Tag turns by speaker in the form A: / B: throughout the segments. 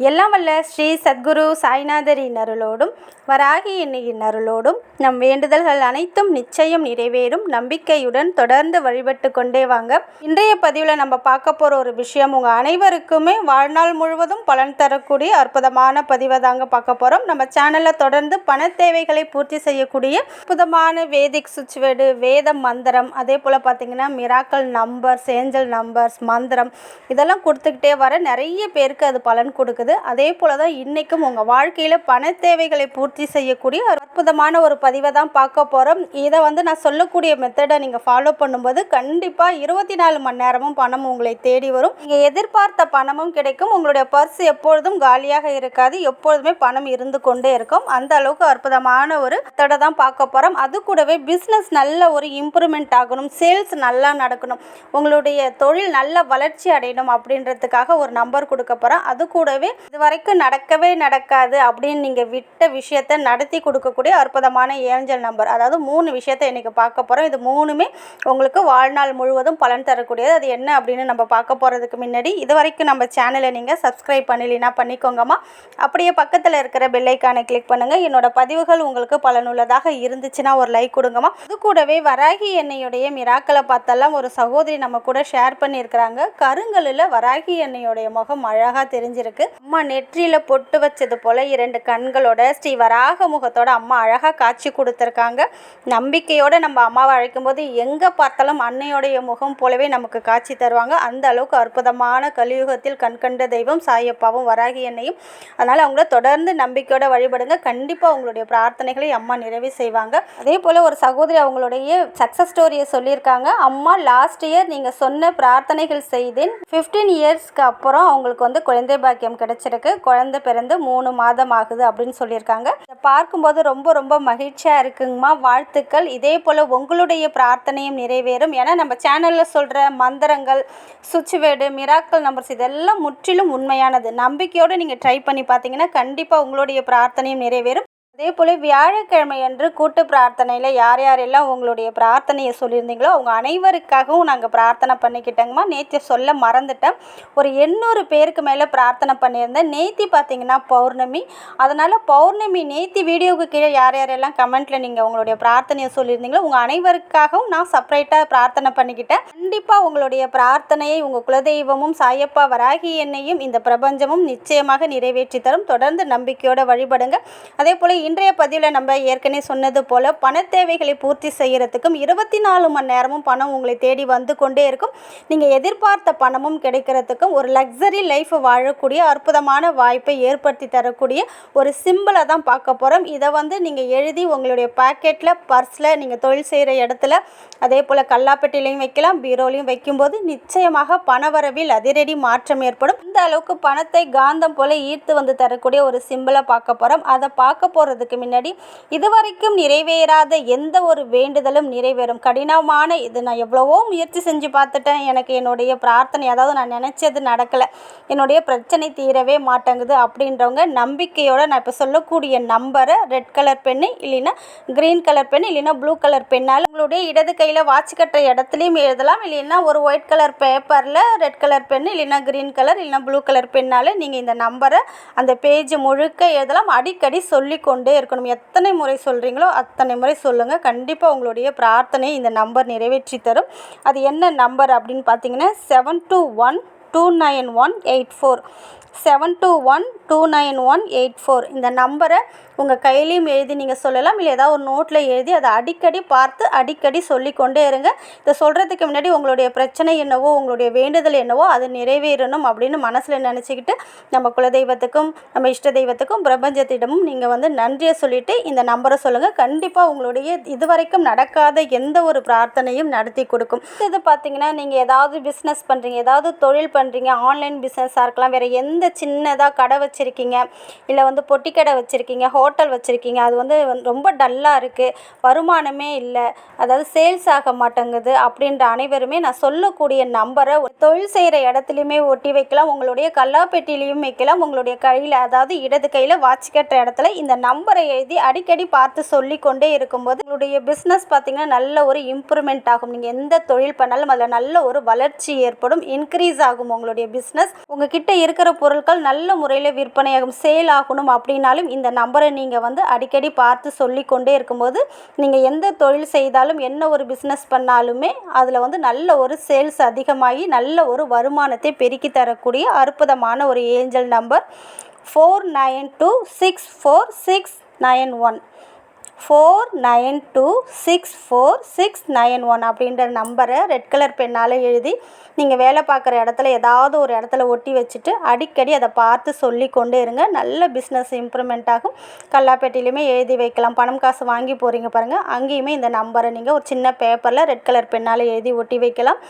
A: எல்லாம் வல்ல ஸ்ரீ சத்குரு சாய்நாதரின் அருளோடும் வராகி எண்ணியின் அருளோடும் நம் வேண்டுதல்கள் அனைத்தும் நிச்சயம் நிறைவேறும். நம்பிக்கையுடன் தொடர்ந்து வழிபட்டு கொண்டே வாங்க. இன்றைய பதிவில் நம்ம பார்க்க போகிற ஒரு விஷயம் உங்கள் அனைவருக்குமே வாழ்நாள் முழுவதும் பலன் தரக்கூடிய அற்புதமான பதிவை தாங்க பார்க்க போகிறோம் நம்ம சேனலில் தொடர்ந்து பண தேவைகளை பூர்த்தி செய்யக்கூடிய அற்புதமான வேதிக் சுவிட்ச் வேத மந்திரம் அதே போல் பார்த்தீங்கன்னா மிராக்கல் நம்பர்ஸ் ஏஞ்சல் நம்பர்ஸ் மந்திரம் இதெல்லாம் கொடுத்துக்கிட்டே வர நிறைய பேருக்கு அது பலன் கொடுக்குது. அதே போல் தான் இன்றைக்கும் உங்கள் வாழ்க்கையில் பண தேவைகளை பூர்த்தி செய்யக்கூடிய அற்புதமான ஒரு பதிவை தான் பார்க்க போகிறோம் இதை வந்து நான் சொல்லக்கூடிய மெத்தடை நீங்கள் ஃபாலோ பண்ணும்போது கண்டிப்பாக இருபத்தி நாலு மணி நேரமும் பணம் உங்களை தேடி வரும். நீங்கள் எதிர்பார்த்த பணமும் கிடைக்கும். உங்களுடைய பர்ஸ் எப்பொழுதும் காலியாக இருக்காது. எப்பொழுதுமே பணம் இருந்து கொண்டே இருக்கும். அந்த அளவுக்கு அற்புதமான ஒரு மெத்தடை தான் பார்க்க போகிறோம் அது கூடவே பிஸ்னஸ் நல்ல ஒரு இம்ப்ரூவ்மெண்ட் ஆகணும். சேல்ஸ் நல்லா நடக்கணும். உங்களுடைய தொழில் நல்ல வளர்ச்சி அடையணும் அப்படின்றதுக்காக ஒரு நம்பர் கொடுக்க போகிறேன் அது கூடவே இது வரைக்கும் நடக்கவே நடக்காது அப்படின்னு நீங்கள் விட்ட விஷயத்தை நடத்தி கொடுக்கக்கூடிய அற்புதமான ஏஞ்சல் நம்பர். அதாவது மூணு விஷயத்தை இன்றைக்கி பார்க்க போகிறோம் இது மூணுமே உங்களுக்கு வாழ்நாள் முழுவதும் பலன் தரக்கூடியது. அது என்ன அப்படின்னு நம்ம பார்க்க போகிறதுக்கு முன்னாடி இது வரைக்கும் நம்ம சேனலை நீங்கள் சப்ஸ்கிரைப் பண்ணலைன்னா பண்ணிக்கோங்கம்மா. அப்படியே பக்கத்தில் இருக்கிற பெல்லைக்கானை கிளிக் பண்ணுங்கள் என்னோட பதிவுகள் உங்களுக்கு பலனுள்ளதாக இருந்துச்சுன்னா ஒரு லைக் கொடுங்கம்மா. அது கூடவே வராகி எண்ணெயுடைய மிராக்களை பார்த்தெல்லாம் ஒரு சகோதரி நம்ம கூட ஷேர் பண்ணியிருக்கிறாங்க. கருங்கல்லில் வராகி எண்ணெயுடைய முகம் அழகாக தெரிஞ்சிருக்கு. அம்மா நெற்றியில் பொட்டு வச்சது போல் இரண்டு கண்களோட ஸ்ரீ வராக முகத்தோட அம்மா அழகாக காட்சி கொடுத்துருக்காங்க. நம்பிக்கையோடு நம்ம அம்மாவை அழைக்கும்போது எங்கே பார்த்தாலும் அன்னையோடைய முகம் போலவே நமக்கு காட்சி தருவாங்க. அந்த அளவுக்கு அற்புதமான கலியுகத்தில் கண்கண்ட தெய்வம் சாயப்பாவும் வராகி எண்ணையும் அதனால் அவங்கள தொடர்ந்து நம்பிக்கையோட வழிபடுங்க. கண்டிப்பாக அவங்களுடைய பிரார்த்தனைகளை அம்மா நிறைவு செய்வாங்க. அதே போல் ஒரு சகோதரி அவங்களுடைய சக்ஸஸ் ஸ்டோரியை சொல்லியிருக்காங்க. அம்மா லாஸ்ட் இயர் நீங்கள் சொன்ன பிரார்த்தனைகள் செய்தேன். ஃபிஃப்டீன் இயர்ஸ்க்கு அப்புறம் அவங்களுக்கு வந்து குழந்தை பாக்கியம் கிடச்சிருக்கு குழந்தை பிறந்து மூணு மாதம் ஆகுது அப்படின்னு சொல்லியிருக்காங்க. இதை பார்க்கும்போது ரொம்ப ரொம்ப மகிழ்ச்சியாக இருக்குங்கம்மா. வாழ்த்துக்கள். இதே போல் உங்களுடைய பிரார்த்தனையும் நிறைவேறும். ஏன்னா நம்ம சேனலில் சொல்கிற மந்திரங்கள் சுவிட்ச் வேர்டு மிராக்கள் நம்பர்ஸ் இதெல்லாம் முற்றிலும் உண்மையானது. நம்பிக்கையோடு நீங்கள் ட்ரை பண்ணி பார்த்தீங்கன்னா கண்டிப்பாக உங்களுடைய பிரார்த்தனையும் நிறைவேறும். அதே போல் வியாழக்கிழமை அன்று கூட்டு பிரார்த்தனையில் யார் யாரெல்லாம் உங்களுடைய பிரார்த்தனையை சொல்லியிருந்தீங்களோ அவங்க அனைவருக்காகவும் நாங்கள் பிரார்த்தனை பண்ணிக்கிட்டோங்கம்மா. நேற்று சொல்ல மறந்துட்டேன். ஒரு எண்ணூறு பேருக்கு மேலே பிரார்த்தனை பண்ணியிருந்தேன். நேத்தி பார்த்தீங்கன்னா பௌர்ணமி. அதனால் பௌர்ணமி நேத்தி வீடியோவுக்கு கீழே யார் யாரெல்லாம் கமெண்ட்டில் நீங்கள் உங்களுடைய பிரார்த்தனையை சொல்லியிருந்தீங்களோ உங்கள் அனைவருக்காகவும் நான் செப்பரேட்டாக பிரார்த்தனை பண்ணிக்கிட்டேன். கண்டிப்பாக உங்களுடைய பிரார்த்தனையை உங்கள் குலதெய்வமும் சாயப்பா வராகி என்னையும் இந்த பிரபஞ்சமும் நிச்சயமாக நிறைவேற்றி தரும். தொடர்ந்து நம்பிக்கையோடு வழிபடுங்க. அதே போல் இன்றைய பதிவில் நம்ம ஏற்கனவே சொன்னது போல் பண தேவைகளை பூர்த்தி செய்கிறதுக்கும் இருபத்தி நாலு மணி நேரமும் பணம் உங்களை தேடி வந்து கொண்டே இருக்கும். நீங்கள் எதிர்பார்த்த பணமும் கிடைக்கிறதுக்கும் ஒரு லக்ஸரி லைஃப் வாழக்கூடிய அற்புதமான வாய்ப்பை ஏற்படுத்தி தரக்கூடிய ஒரு சிம்பிளை தான் பார்க்க போகிறோம் இதை வந்து நீங்கள் எழுதி உங்களுடைய பாக்கெட்டில் பர்ஸில் நீங்கள் தொழில் செய்கிற இடத்துல அதே போல் கல்லாப்பெட்டிலையும் வைக்கலாம் பீரோலையும் வைக்கும்போது நிச்சயமாக பணவரவில் அதிரடி மாற்றம் ஏற்படும். இந்த அளவுக்கு பணத்தை காந்தம் போல ஈர்த்து வந்து தரக்கூடிய ஒரு சிம்பிளை பார்க்க போகிறோம் அதை பார்க்க போகிறதுக்கு முன்னாடி இதுவரைக்கும் நிறைவேறாத எந்த ஒரு வேண்டுதலும் நிறைவேறும். கடினமான இது. நான் எவ்வளவோ முயற்சி செஞ்சு பார்த்துட்டேன். எனக்கு என்னுடைய பிரார்த்தனை அதாவது நான் நினச்சது நடக்கலை. என்னுடைய பிரச்சனை தீரவே மாட்டேங்குது அப்படின்றவங்க நம்பிக்கையோடு நான் இப்போ சொல்லக்கூடிய நம்பரை ரெட் கலர் பென்னு இல்லைன்னா க்ரீன் கலர் பெண் இல்லைன்னா ப்ளூ கலர் பெண்ணால் உங்களுடைய இடது கையில் வாட்ச் கட்டுற இடத்துலையும் எழுதலாம். இல்லைன்னா ஒரு ஒயிட் கலர் பேப்பரில் ரெட் கலர் பெண் இல்லைன்னா க்ரீன் கலர் இல்லைன்னா ப்ளூ கலர் பெண்ணால் நீங்கள் இந்த நம்பரை அந்த பேஜ் முழுக்க எழுதலாம். அடிக்கடி சொல்லி கொண்டே இருக்கணும். எத்தனை முறை சொல்கிறீங்களோ அத்தனை முறை சொல்லுங்கள் கண்டிப்பாக உங்களுடைய பிரார்த்தனையை இந்த நம்பர் நிறைவேற்றி தரும். அது என்ன நம்பர் அப்படின்னு பார்த்தீங்கன்னா seven two one two nine one eight four seven two one two nine one eight four இந்த நம்பரை உங்கள் கையிலையும் எழுதி நீங்கள் சொல்லலாம். இல்லை ஏதாவது ஒரு நோட்டில் எழுதி அதை அடிக்கடி பார்த்து அடிக்கடி சொல்லிக்கொண்டே இருங்க. இதை சொல்கிறதுக்கு முன்னாடி உங்களுடைய பிரச்சனை என்னவோ உங்களுடைய வேண்டுதல் என்னவோ அது நிறைவேறணும் அப்படின்னு மனசில் நினச்சிக்கிட்டு நம்ம குலதெய்வத்துக்கும் நம்ம இஷ்ட தெய்வத்துக்கும் பிரபஞ்சத்திடமும் நீங்கள் வந்து நன்றியை சொல்லிவிட்டு இந்த நம்பரை சொல்லுங்கள் கண்டிப்பாக உங்களுடைய இதுவரைக்கும் நடக்காத எந்த ஒரு பிரார்த்தனையும் நடத்தி கொடுக்கும். இது பார்த்தீங்கன்னா நீங்கள் ஏதாவது பிஸ்னஸ் பண்ணுறீங்க ஏதாவது தொழில் பண்ணுறீங்க ஆன்லைன் பிஸ்னஸாக இருக்கலாம் வேறு எந்த எந்த சின்னதாக கடை வச்சுருக்கீங்க இல்லை வந்து பொட்டி கடை வச்சுருக்கீங்க ஹோட்டல் வச்சுருக்கீங்க அது வந்து ரொம்ப டல்லாக இருக்குது வருமானமே இல்லை அதாவது சேல்ஸ் ஆக மாட்டேங்குது அப்படின்ற அனைவருமே நான் சொல்லக்கூடிய நம்பரை தொழில் செய்கிற இடத்துலையுமே ஒட்டி வைக்கலாம் உங்களுடைய கல்லாப்பெட்டிலையும் வைக்கலாம் உங்களுடைய கையில் அதாவது இடது கையில் வாட்ச் கட்டுற இடத்துல இந்த நம்பரை எழுதி அடிக்கடி பார்த்து சொல்லிக்கொண்டே இருக்கும்போது உங்களுடைய பிஸ்னஸ் பார்த்திங்கன்னா நல்ல ஒரு இம்ப்ரூவ்மெண்ட் ஆகும். நீங்கள் எந்த தொழில் பண்ணாலும் அதில் நல்ல ஒரு வளர்ச்சி ஏற்படும் இன்க்ரீஸ் ஆகும் உங்களுடைய பிஸ்னஸ் உங்ககிட்ட இருக்கிற பொருள் பொருட்கள் நல்ல முறையில் விற்பனையாகும் சேல் ஆகணும் அப்படின்னாலும் இந்த நம்பரை நீங்கள் வந்து அடிக்கடி பார்த்து சொல்லி கொண்டே இருக்கும்போது நீங்கள் எந்த தொழில் செய்தாலும் என்ன ஒரு பிஸ்னஸ் பண்ணாலுமே அதில் வந்து நல்ல ஒரு சேல்ஸ் அதிகமாகி நல்ல ஒரு வருமானத்தை பெருக்கி தரக்கூடிய அற்புதமான ஒரு angel number four nine two six four six nine one four nine two six four six nine one அப்படின்ற நம்பரை ரெட் கலர் பெண்ணால் எழுதி நீங்கள் வேலை பார்க்குற இடத்துல ஏதாவது ஒரு இடத்துல ஒட்டி வச்சுட்டு அடிக்கடி அதை பார்த்து சொல்லி கொண்டே இருங்க. நல்ல பிஸ்னஸ் இம்ப்ரூவ்மெண்ட் ஆகும். கல்லாப்பேட்டிலையுமே எழுதி வைக்கலாம். பணம் காசு வாங்கி போகிறீங்க பாருங்கள் அங்கேயுமே இந்த நம்பரை நீங்கள் ஒரு சின்ன பேப்பரில் ரெட் கலர் பெண்ணால் எழுதி ஒட்டி வைக்கலாம்.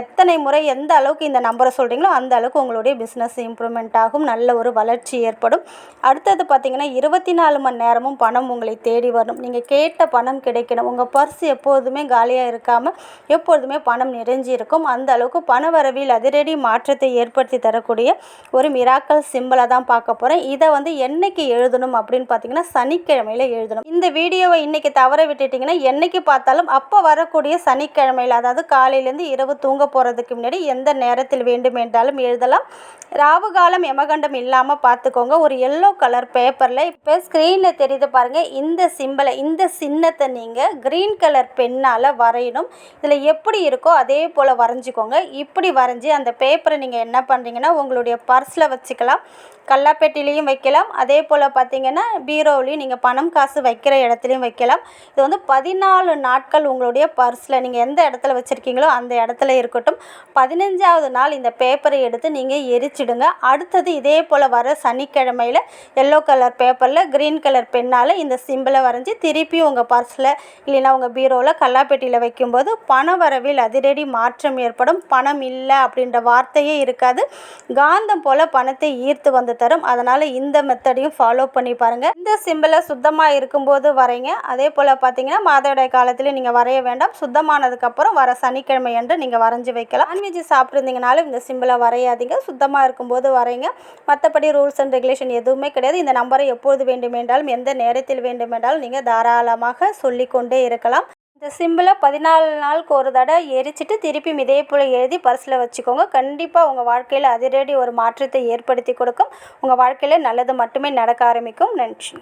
A: எத்தனை முறை எந்த அளவுக்கு இந்த நம்பரை சொல்கிறீங்களோ அந்த அளவுக்கு உங்களுடைய பிஸ்னஸ் இம்ப்ரூவ்மெண்ட் ஆகும். நல்ல ஒரு வளர்ச்சி ஏற்படும். அடுத்தது பார்த்திங்கன்னா இருபத்தி நாலு மணி நேரமும் பணம் உங்களை தேடி வரும். நீங்கள் கேட்ட பணம் கிடைக்கணும். உங்கள் பர்ஸ் எப்போதுமே காலியாக இருக்காமல் எப்பொழுதுமே பணம் நிறைஞ்சி இருக்கும் அந்த அளவுக்கு பண வரவில் அதிரடி மாற்றத்தை ஏற்படுத்தி தரக்கூடிய ஒரு மிராக்கல் சிம்பிளை தான் பார்க்க போகிறேன் இதை வந்து என்னைக்கு எழுதணும் அப்படின்னு பார்த்தீங்கன்னா சனிக்கிழமையில் எழுதணும். இந்த வீடியோவை இன்றைக்கி தவற விட்டுட்டிங்கன்னா என்னைக்கு பார்த்தாலும் அப்போ வரக்கூடிய சனிக்கிழமையில் அதாவது காலையிலேருந்து இரவு தூங்க போகிறதுக்கு முன்னாடி எந்த நேரத்தில் வேண்டும் என்றாலும் எழுதலாம். ராவுகாலம் எமகண்டம் இல்லாமல் பார்த்துக்கோங்க. ஒரு எல்லோ கலர் பேப்பரில் இப்போ ஸ்க்ரீனில் தெரியுது பாருங்கள் இந்த சிம் இந்த சின்னத்தை நீங்கள் க்ரீன் கலர் பெண்ணால் வரையணும். இதில் எப்படி இருக்கோ அதே போல் வரைஞ்சிக்கோங்க. இப்படி வரைஞ்சி அந்த பேப்பரை நீங்கள் என்ன பண்ணுறீங்கன்னா உங்களுடைய பர்ஸில் வச்சுக்கலாம். கல்லாப்பேட்டிலையும் வைக்கலாம். அதே போல் பார்த்தீங்கன்னா பீரோவிலையும் நீங்கள் பணம் காசு வைக்கிற இடத்துலையும் வைக்கலாம். இது வந்து பதினாலு நாட்கள் உங்களுடைய பர்ஸில் நீங்கள் எந்த இடத்துல வச்சுருக்கீங்களோ அந்த இடத்துல இருக்கட்டும். பதினஞ்சாவது நாள் இந்த பேப்பரை எடுத்து நீங்கள் எரிச்சிடுங்க. அடுத்தது இதே போல் வர சனிக்கிழமையில் எல்லோ கலர் பேப்பரில் க்ரீன் கலர் பெண்ணால் இந்த சிம்பிளை வரைஞ்சி திருப்பி உங்கள் பர்ஸில் இல்லைன்னா உங்கள் பீரோவில் கல்லாப்பெட்டியில் வைக்கும்போது பண வரவில் அதிரடி மாற்றம் ஏற்படும். பணம் இல்லை அப்படின்ற வார்த்தையே இருக்காது. காந்தம் போல் பணத்தை ஈர்த்து வந்து தரும். அதனால் இந்த மெத்தடையும் ஃபாலோ பண்ணி பாருங்கள் இந்த சிம்பிளை சுத்தமாக இருக்கும்போது வரைங்க. அதே போல் பார்த்தீங்கன்னா மாதவிடாய் காலத்திலே நீங்கள் வரைய வேண்டாம். சுத்தமானதுக்கப்புறம் வர சனிக்கிழமை என்று நீங்கள் வரைஞ்சி வைக்கலாம். நான்வெஜ் சாப்பிட்ருந்தீங்கனாலும் இந்த சிம்பிளை வரையாதீங்க. சுத்தமாக இருக்கும்போது வரைங்க. மற்றபடி ரூல்ஸ் அண்ட் ரெகுலேஷன் எதுவுமே கிடையாது. இந்த நம்பரை எப்பொழுது வேண்டுமென்றாலும் எந்த நேரத்தில் வேண்டுமென்றாலும் நீங்கள் தாராளமாக சொல்லிக்கொண்டே இருக்கலாம். இந்த சிம்பிளை பதினாலு நாளுக்கு ஒரு தடவை எரிச்சிட்டு திருப்பியும் இதே போல் எழுதி பர்ஸில் வச்சுக்கோங்க. கண்டிப்பாக உங்கள் வாழ்க்கையில் அதிரடி ஒரு மாற்றத்தை ஏற்படுத்தி கொடுக்கும். உங்கள் வாழ்க்கையில் நல்லது மட்டுமே நடக்க ஆரம்பிக்கும். நன்றி.